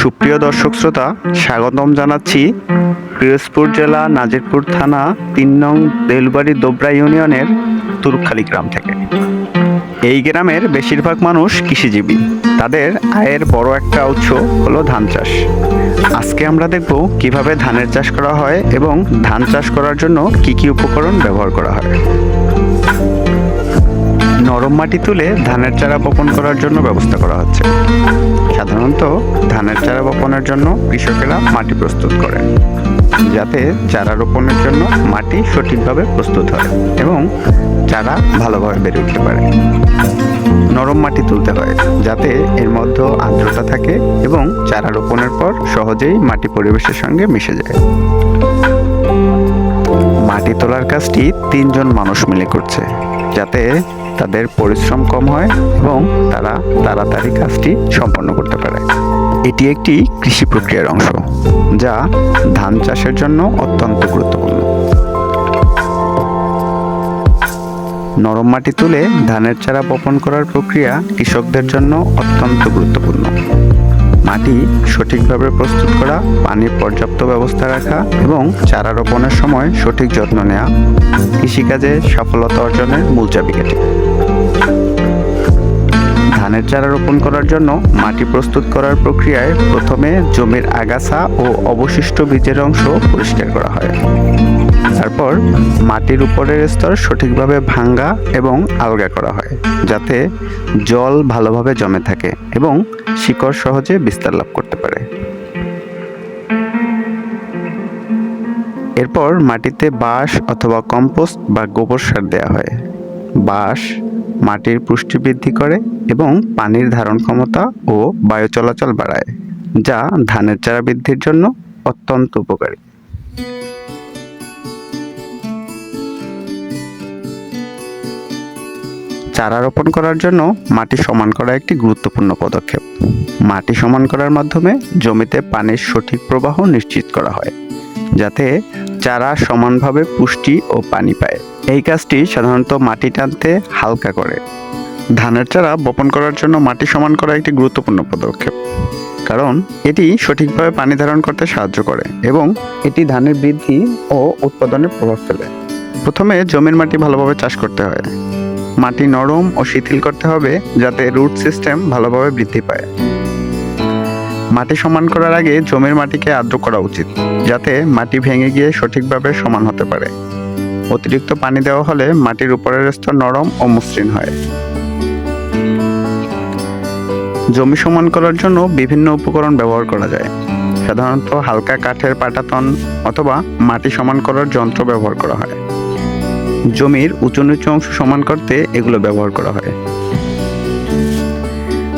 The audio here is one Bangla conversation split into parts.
সুপ্রিয় দর্শক শ্রোতা, স্বাগতম জানাচ্ছি পিরোজপুর জেলা নাজিরপুর থানা তিন নং দেলবাড়ি দোবরা ইউনিয়নের তুরুখালী গ্রাম থেকে। এই গ্রামের বেশিরভাগ মানুষ কৃষিজীবী। তাদের আয়ের বড় একটা উৎস হলো ধান চাষ। আজকে আমরা দেখব কীভাবে ধানের চাষ করা হয় এবং ধান চাষ করার জন্য কি কি উপকরণ ব্যবহার করা হয়। নরম মাটি তুলে ধানের চারা বপন করার জন্য ব্যবস্থা করা হচ্ছে। সাধারণত ধানের চারা বপনের জন্য কৃষকেরা মাটি প্রস্তুত করেন, যাতে চারা রোপণের জন্য মাটি সঠিকভাবে প্রস্তুত হয় এবং চারা ভালোভাবে বেড়ে উঠতে পারে। নরম মাটি তুলতে হয়, যাতে এর মধ্যে আর্দ্রতা থাকে এবং চারা রোপণের পর সহজেই মাটি পরিবেশের সঙ্গে মিশে যায়। মাটি তোলার কাজটি তিনজন মানুষ মিলে করছে, যাতে তাদের পরিশ্রম কম হয় এবং তারা তাড়াতাড়ি কাজটি সম্পন্ন করতে পারে। এটি একটি কৃষি প্রক্রিয়ার অংশ, যা ধান চাষের জন্য অত্যন্ত গুরুত্বপূর্ণ। নরম মাটি তুলে ধানের চারা বপন করার প্রক্রিয়া কৃষকদের জন্য অত্যন্ত গুরুত্বপূর্ণ। মাটি সঠিকভাবে প্রস্তুত করা পানির পর্যাপ্ত ব্যবস্থা রাখা এবং চারা রোপণের সময় সঠিক যত্ন নেওয়া। কৃষিকাজে সফলতা অর্জনের মূল চাবিকাঠি। ধানের চারা রোপণ করার জন্য মাটি প্রস্তুত করার প্রক্রিয়ায় প্রথমে জমির আগাছা ও অবশিষ্ট বীজের অংশ পরিষ্কার করা হয়। তারপর মাটির উপরের স্তর সঠিকভাবে ভাঙ্গা এবং আলগা করা হয়, যাতে জল ভালোভাবে জমে থাকে এবং শিকড় সহজে বিস্তার লাভ করতে পারে। এরপর মাটিতে বাঁশ অথবা কম্পোস্ট বা গোবর সার দেওয়া হয়। বাঁশ মাটির পুষ্টি বৃদ্ধি করে এবং পানির ধারণ ক্ষমতা ও বায়ু চলাচল বাড়ায়, যা ধানের চারা বৃদ্ধির জন্য অত্যন্ত উপকারী। চারা রোপণ করার জন্য মাটি সমান করা একটি গুরুত্বপূর্ণ পদক্ষেপ। মাটি সমান করার মাধ্যমে জমিতে পানির সঠিক প্রবাহ নিশ্চিত করা হয়, যাতে চারা সমানভাবে পুষ্টি ও পানি পায়। এই কাজটি সাধারণত মাটি টানতে হালকা করে। ধানের চারা বপন করার জন্য মাটি সমান করা একটি গুরুত্বপূর্ণ পদক্ষেপ। কারণ এটি সঠিকভাবে পানি ধারণ করতে সাহায্য করে এবং এটি ধানের বৃদ্ধি ও উৎপাদনে প্রভাব ফেলে। প্রথমে জমির মাটি ভালোভাবে চাষ করতে হয়। মাটি নরম ও শিথিল করতে হবে যাতে রুট সিস্টেম ভালোভাবে বৃদ্ধি পায়। মাটি সমান করার আগে জমির মাটিকে আর্দ্র করা উচিত, যাতে মাটি ভেঙে গিয়ে সঠিকভাবে সমান হতে পারে। অতিরিক্ত পানি দেওয়া হলে মাটির উপরের স্তর নরম ও মসৃণ হয়। জমি সমান করার জন্য বিভিন্ন উপকরণ ব্যবহার করা যায়। সাধারণত হালকা কাঠের পাটাতন অথবা মাটি সমান করার যন্ত্র ব্যবহার করা হয়। জমির উঁচু নিচু অংশ সমান করতে এগুলো ব্যবহার করা হয়।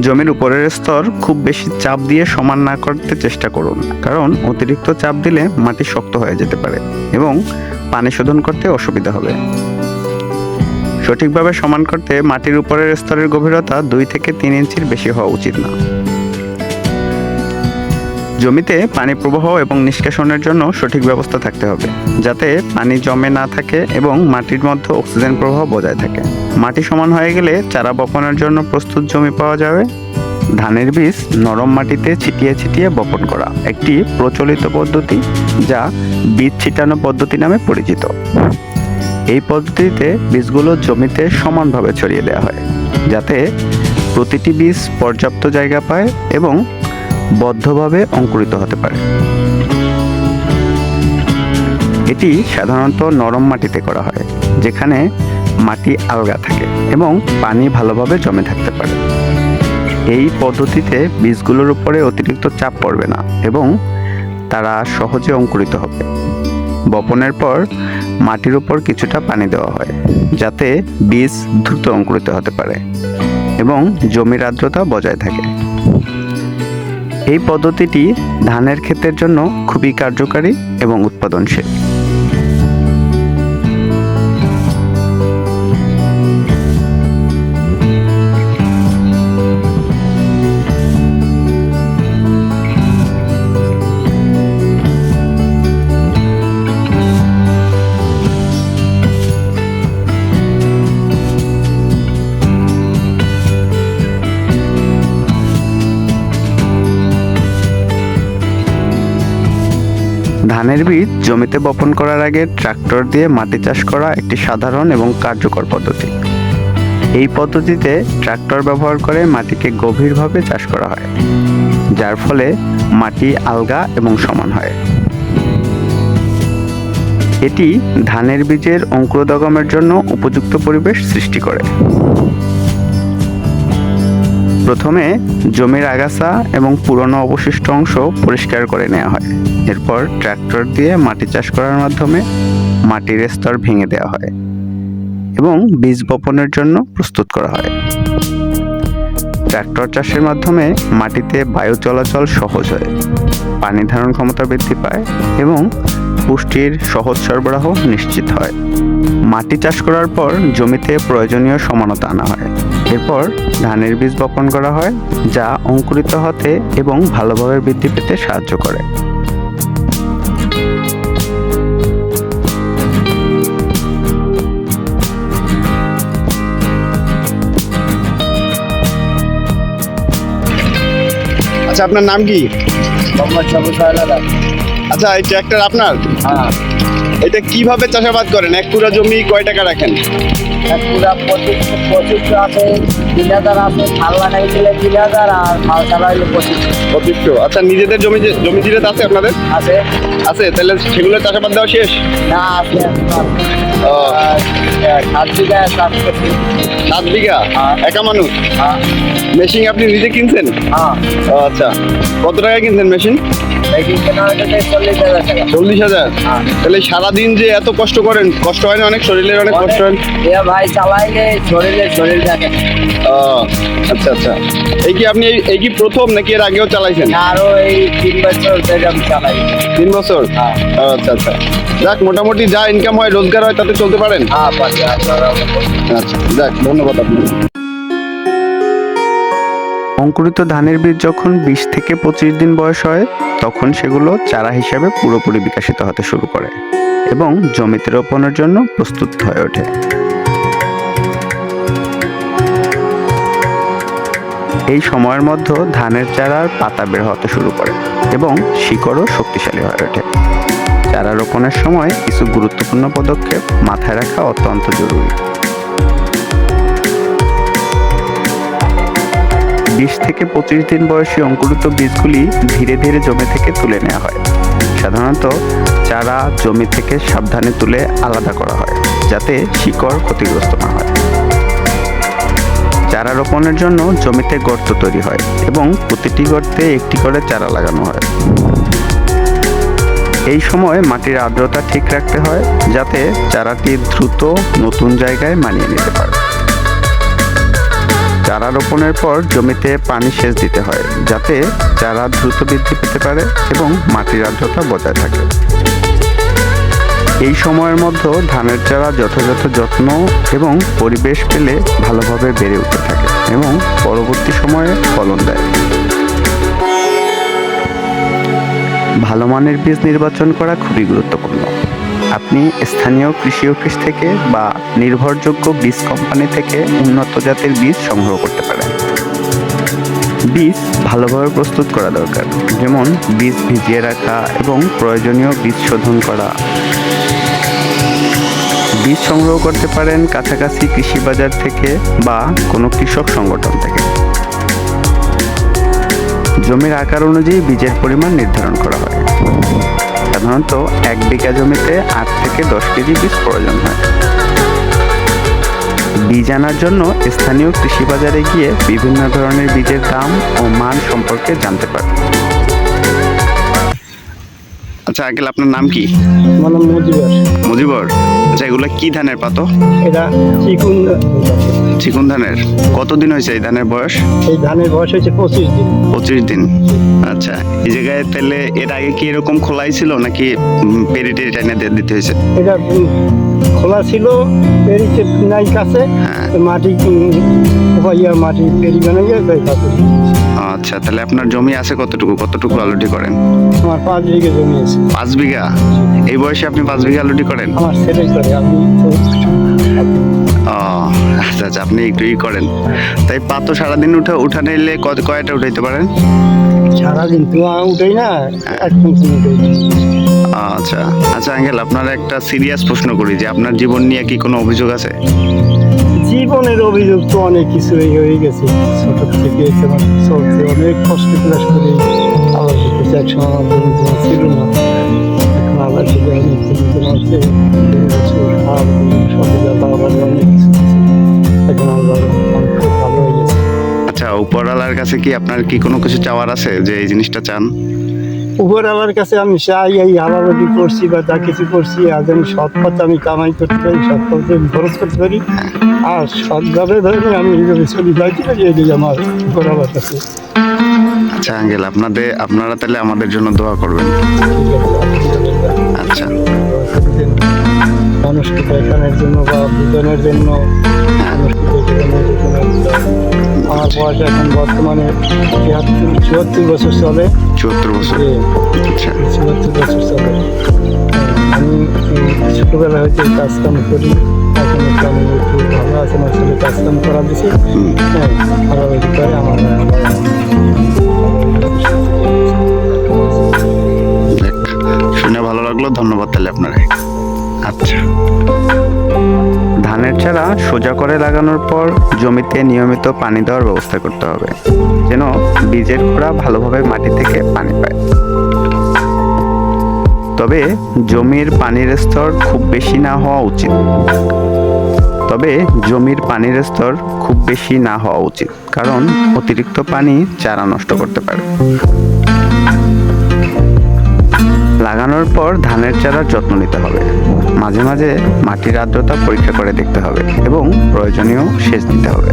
জমির উপরের স্তর খুব বেশি চাপ দিয়ে সমান না করতে চেষ্টা করুন। কারণ অতিরিক্ত চাপ দিলে মাটি শক্ত হয়ে যেতে পারে এবং পানি শোধন করতে অসুবিধা হবে। সঠিকভাবে সমান করতে মাটির উপরের স্তরের গভীরতা দুই থেকে তিন ইঞ্চির বেশি হওয়া উচিত না। জমিতে পানি প্রবাহ এবং নিষ্কাশনের জন্য সঠিক ব্যবস্থা থাকতে হবে, যাতে পানি জমে না থাকে এবং মাটির মধ্যে অক্সিজেন প্রবাহ বজায় থাকে। মাটি সমান হয়ে গেলে চারা বপনের জন্য প্রস্তুত জমি পাওয়া যাবে। ধানের বীজ নরম মাটিতে ছিটিয়ে ছিটিয়ে বপন করা, একটি প্রচলিত পদ্ধতি যা বীজ ছিটানো পদ্ধতি নামে পরিচিত। এই পদ্ধতিতে বীজগুলো জমিতে সমানভাবে ছড়িয়ে দেওয়া হয়, যাতে প্রতিটি বীজ পর্যাপ্ত জায়গা পায় এবং বদ্ধভাবে অঙ্কুরিত হতে পারে। এটি সাধারণত নরম মাটিতে করা হয়, যেখানে মাটি আলগা থাকে এবং পানি ভালোভাবে জমে থাকতে পারে। এই পদ্ধতিতে বীজগুলোর উপরে অতিরিক্ত চাপ পড়বে না এবং তারা সহজে অঙ্কুরিত হবে। বপনের পর মাটির উপর কিছুটা পানি দেওয়া হয়, যাতে বীজ দ্রুত অঙ্কুরিত হতে পারে এবং জমির আর্দ্রতা বজায় থাকে। এই পদ্ধতিটি ধানের ক্ষেতের জন্য খুবই কার্যকারী এবং উৎপাদনশীল। ধানের বীজ জমিতে বপন করার আগে ট্রাক্টর দিয়ে মাটি চাষ করা একটি সাধারণ এবং কার্যকর পদ্ধতি। এই পদ্ধতিতে ট্রাক্টর ব্যবহার করে মাটিকে গভীরভাবে চাষ করা হয়, যার ফলে মাটি আলগা এবং সমান হয়। এটি ধানের বীজের অঙ্কুরোদগমের জন্য উপযুক্ত পরিবেশ সৃষ্টি করে। প্রথমে জমির আগাছা এবং পুরনো অবশিষ্ট অংশ পরিষ্কার করে নেওয়া হয়। এরপর ট্রাক্টর দিয়ে মাটি চাষ করার মাধ্যমে মাটির স্তর ভেঙে দেওয়া হয় এবং বীজ বপনের জন্য প্রস্তুত করা হয়। ট্রাক্টর চাষের মাধ্যমে মাটিতে বায়ু চলাচল সহজ হয়, পানি ধারণ ক্ষমতা বৃদ্ধি পায় এবং পুষ্টির সহজ সরবরাহ নিশ্চিত হয়। মাটি চাষ করার পর জমিতে প্রয়োজনীয় সমানতা আনা হয়। এরপর ধানের বীজ বপন করা হয় যা অঙ্কুরিত হতে এবং ভালোভাবে বৃদ্ধি পেতে সাহায্য করে। আচ্ছা আপনার নাম কি? আচ্ছা এই ট্র্যাক্টর আপনার? হ্যাঁ। এটা কীভাবে চাষাবাদ করেন? এক পুরা জমি কয় টাকা রাখেন? এক পুরা পঁচিশ পঁচিশশো আছে তিন হাজার আছে তিন হাজার আর চালাইলে আচ্ছা নিজেদের জমি যে- জমি জিরাত আছে আপনাদের? আছে। আছে? তাহলে সেগুলো চাষাবাদ দেওয়া শেষ? না আছে সাত বিঘা সাত বিঘা? হ্যাঁ। একা মানুষ? হ্যাঁ। মেশিন আপনি নিজে কিনছেন? হ্যাঁ। আচ্ছা। কত টাকা কিনছেন মেশিন? চল্লিশ হাজার? হ্যাঁ। তাহলে সারাদিন যে এত কষ্ট করেন কষ্ট হয় না অনেক? শরীরের অনেক কষ্ট হয়? ভাই চালাইলে শরীরে শরীর দেখে আচ্ছা আচ্ছা। এই কি আপনি এই- কি প্রথম নাকি এর আগেও চালাইছেন? আরও এই তিন বছর ধরে আমি চালাই। তিন বছর? হ্যাঁ। আচ্ছা আচ্ছা। যাক মোটামুটি যা ইনকাম হয় রোজগার হয় তাতে চলতে পারেন? হ্যাঁ আচ্ছা যাক ধন্যবাদ আপনাকে। অঙ্কুরিত ধানের বীজ যখন বিশ থেকে পঁচিশ দিন বয়স হয়, তখন সেগুলো চারা হিসাবে পুরোপুরি বিকশিত হতে শুরু করে এবং জমিতে রোপণের জন্য প্রস্তুত হয়ে ওঠে। এই সময়ের মধ্যে ধানের চারার পাতা বের হতে শুরু করে এবং শিকড়ও শক্তিশালী হয়ে ওঠে। চারা রোপণের সময় কিছু গুরুত্বপূর্ণ পদক্ষেপ মাথায় রাখা অত্যন্ত জরুরি। বিশ থেকে পঁচিশ দিন বয়সী অঙ্কুরিত বীজগুলি ধীরে ধীরে জমি থেকে তুলে নেওয়া হয়। সাধারণত চারা জমি থেকে সাবধানে তুলে আলাদা করা হয়, যাতে শিকড় ক্ষতিগ্রস্ত না হয়। চারা রোপণের জন্য জমিতে গর্ত তৈরি হয় এবং প্রতিটি গর্তে একটি করে চারা লাগানো হয়। এই সময় মাটির আর্দ্রতা ঠিক রাখতে হয়, যাতে চারাটি দ্রুত নতুন জায়গায় মানিয়ে নিতে পারে। চারা রোপণের পর জমিতে পানি সেচ দিতে হয়, যাতে চারা দ্রুত বৃদ্ধি পেতে পারে এবং মাটির আর্দ্রতা বজায় থাকে। এই সময়ের মধ্যে ধানের চারা যথাযথ যত্ন এবং পরিবেশ পেলে ভালোভাবে বেড়ে উঠতে থাকে এবং পরবর্তী সময়ে ফলন দেয়। ভালো মানের বীজ নির্বাচন করা খুবই গুরুত্বপূর্ণ। আপনি স্থানীয় কৃষি অফিস থেকে বা নির্ভরযোগ্য বীজ কোম্পানি থেকে উন্নত জাতের বীজ সংগ্রহ করতে পারেন। বীজ ভালোভাবে প্রস্তুত করা দরকার, যেমন বীজ ভিজিয়ে রাখা এবং প্রয়োজনীয় বীজ শোধন করা। বীজ সংগ্রহ করতে পারেন কাছাকাছি কৃষি বাজার থেকে বা কোনো কৃষক সংগঠন থেকে। জমির আকার অনুযায়ী বীজের পরিমাণ নির্ধারণ করা হয়। সাধারণত এক বিঘা জমিতে আট থেকে দশ কেজি বীজ প্রয়োজন হয়। বীজ আনার জন্য স্থানীয় কৃষি বাজারে গিয়ে বিভিন্ন ধরনের বীজের দাম ও মান সম্পর্কে জানতে পারবেন। আচ্ছা আঙ্কেল আপনার নাম কি? মজুর মুজিবর। আচ্ছা এগুলো কি ধানের পাতো? এটা চিকুন চিকুন ধানের। কতদিন হয়েছে এই ধানের বয়স? এই ধানের বয়স হয়েছে পঁচিশ দিন। পঁচিশ দিন। আচ্ছা এই জায়গায় তাহলে এর আগে কি এরকম খোলাই ছিল নাকি পেরি টেরি টাইনে দিয়ে দিতে হয়েছে? এটা খোলা ছিল পেরিতে নাই কাছে হ্যাঁ। মাটি মাটি পেরি বানাইয়ে আচ্ছা তাহলে আপনার জমি আছে কতটুকু? কতটুকু আলুটি করেন? আমার পাঁচ বিঘে জমি আছে। পাঁচ বিঘা? এই বয়সে আপনি পাঁচ বিঘা আলুটি করেন? আমার ছেলে করে আমি ও আচ্ছা আচ্ছা আপনি একটু ই করেন। তাই পা তো সারাদিন উঠে উঠানে এলে কত কয়টা উঠাইতে পারেন? সারাদিন তো উঠেই না আচ্ছা আচ্ছা আঙ্কেল আপনার একটা সিরিয়াস প্রশ্ন করি যে আপনার জীবন নিয়ে কি কোনো অভিযোগ আছে? জীবনের অভিযোগ তো অনেক কিছুই হয়ে গেছে। ছোট থেকে চলছে অনেক কষ্ট ক্লাস করে আবার করতেছে এক সময় আমার জমি ছিল না। এখন আবার থেকে অনেক জায়গা আবার অনেক কিছু এখন আবার আচ্ছা উপরওয়ালার কাছে কি আপনার কি কোনো কিছু চাওয়ার আছে, যে এই জিনিসটা চান? উপরওয়ালার কাছে আমি চাই, এই হালাবাদি করছি বা যা কিছু করছি, আজ আমি সৎ পথে আমি কামাই করতে পারি, সৎ পথে আমি খরচ করতে পারি। আর সৎভাবে ধরে আমি এইভাবে ছবি যাইতে পারি এটাই আমার উপরওয়ালার কাছে আচ্ছা আঙ্গেল আপনাদের, আপনারা তাহলে আমাদের জন্য দোয়া করবেন। আচ্ছা। মানুষকে দেখানোর জন্য বা বুঝানোর জন্য মানুষকে দেখানোর জন্য আমার বয়স এখন বর্তমানে তিয়াত্তর চুয়াত্তর বছর চলে। চুয়াত্তর বছর। আচ্ছা। চুয়াত্তর বছর চলে। আমি ছোটবেলা হইতে কাজ কাম করি। এখন একটু আমি একটু ভালো আছে আমার ছেলে কাজ কাম করা দিছে হ্যাঁ ভালো করে আমার ধন্যবাদ তাহলে আপনারে আচ্ছা। ধানের চারা সোজা করে লাগানোর পর জমিতে নিয়মিত পানি দেওয়ার ব্যবস্থা করতে হবে, যেন বীজের গোড়া ভালোভাবে মাটি থেকে পানি পায়। তবে জমির পানির স্তর খুব বেশি না হওয়া উচিত। তবে জমির পানির স্তর খুব বেশি না হওয়া উচিত, কারণ অতিরিক্ত পানি চারা নষ্ট করতে পারে। লাগানোর পর ধানের চারার যত্ন নিতে হবে। মাঝে মাঝে মাটির আর্দ্রতা পরীক্ষা করে দেখতে হবে এবং প্রয়োজনীয় সেচ দিতে হবে।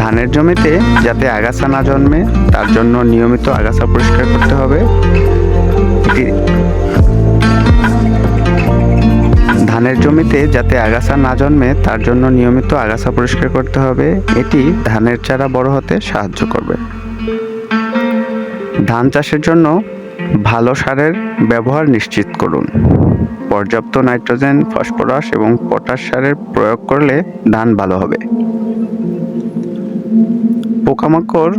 ধানের জমিতে যাতে আগাছা না জন্মে, তার জন্য নিয়মিত আগাছা পরিষ্কার করতে হবে। ধানের জমিতে যাতে আগাছা না জন্মে, তার জন্য নিয়মিত আগাছা পরিষ্কার করতে হবে। এটি ধানের চারা বড় হতে সাহায্য করবে। ধান চাষের জন্য ভালো সারের ব্যবহার নিশ্চিত করুন। পর্যাপ্ত নাইট্রোজেন, ফসফরাস এবং পটাশ সারের প্রয়োগ করলে ধান ভালো হবে। পোকামাকড়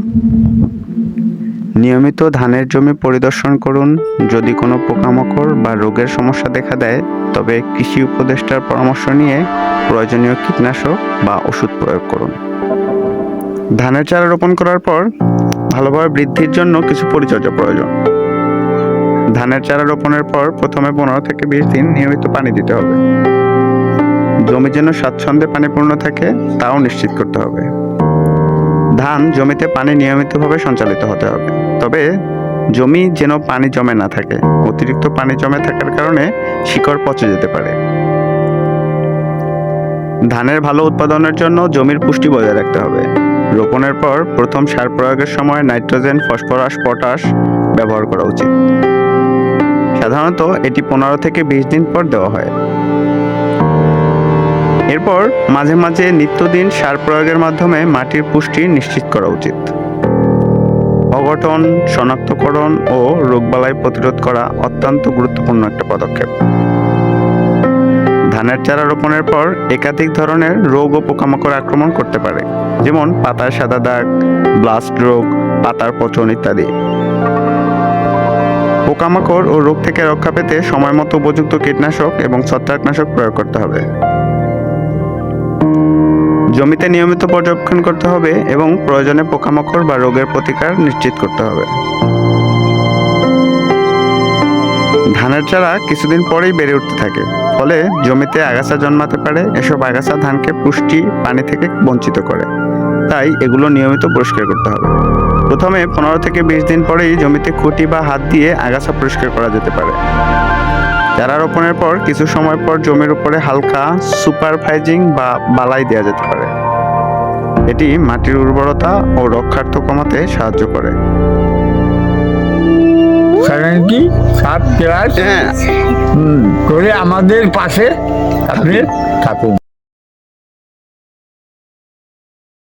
নিয়মিত ধানের জমি পরিদর্শন করুন। যদি কোনো পোকামাকড় বা রোগের সমস্যা দেখা দেয়, তবে কৃষি উপদেষ্টার পরামর্শ নিয়ে প্রয়োজনীয় কীটনাশক বা ওষুধ প্রয়োগ করুন। ধানের চারা রোপণ করার পর ভালোভাবে বৃদ্ধির জন্য কিছু পরিচর্যা প্রয়োজন। ধানের চারা রোপণের পর প্রথমে পনেরো থেকে বিশ দিন নিয়মিত পানি দিতে হবে। জমি যেন স্বাচ্ছন্দ্যে পানিপূর্ণ থাকে তাও নিশ্চিত করতে হবে। ধান জমিতে পানি নিয়মিতভাবে সঞ্চালিত হতে হবে। তবে জমি যেন পানি জমে না থাকে, অতিরিক্ত পানি জমে থাকার কারণে শিকড় পচে যেতে পারে। ধানের ভালো উৎপাদনের জন্য জমির পুষ্টি বজায় রাখতে হবে। রোপণের পর প্রথম সার প্রয়োগের সময় নাইট্রোজেন, ফসফরাস, পটাশ ব্যবহার করা উচিত। সাধারণত এটি পনেরো থেকে বিশ দিন পর দেওয়া হয়। এরপর মাঝে মাঝে নিত্যদিন সার প্রয়োগের মাধ্যমে মাটির পুষ্টি নিশ্চিত করা উচিত। অঘটন, শনাক্তকরণ ও রোগবালাই প্রতিরোধ করা অত্যন্ত গুরুত্বপূর্ণ একটা পদক্ষেপ। ধানের চারা রোপণের পর একাধিক ধরনের রোগ ও পোকামাকড় আক্রমণ করতে পারে, যেমন পাতার সাদা দাগ ব্লাস্ট রোগ, পাতার পচন ইত্যাদি। পোকামাকড় ও রোগ থেকে রক্ষা পেতে সময় মতো উপযুক্ত কীটনাশক এবং ছত্রাকনাশক প্রয়োগ করতে হবে। জমিতে নিয়মিত পর্যবেক্ষণ করতে হবে এবং প্রয়োজনে পোকামাকড় বা রোগের প্রতিকার নিশ্চিত করতে হবে। ধানের চারা কিছুদিন পরেই বেড়ে উঠতে থাকে। ফলে জমিতে আগাছা জন্মাতে পারে, এসব আগাছা ধানকে পুষ্টি, পানি থেকে বঞ্চিত করে। তাই এগুলো নিয়মিত পরিষ্কার করতে হবে। প্রথমে পনেরো থেকে বিশ দিন পরেই জমিতে খুঁটি বা হাত দিয়ে আগাছা পরিষ্কার করা যেতে পারে। চারা রোপণের পর কিছু সময় পর জমির উপরে হালকা সুপারভাইজিং বা বালাই দেওয়া যেতে পারে। এটি মাটির উর্বরতা ও রক্ষার্থ কমাতে সাহায্য করে। সেভেন্টি সাত ক্লাস হ্যাঁ। করে আমাদের পাশে আপনি থাকুন।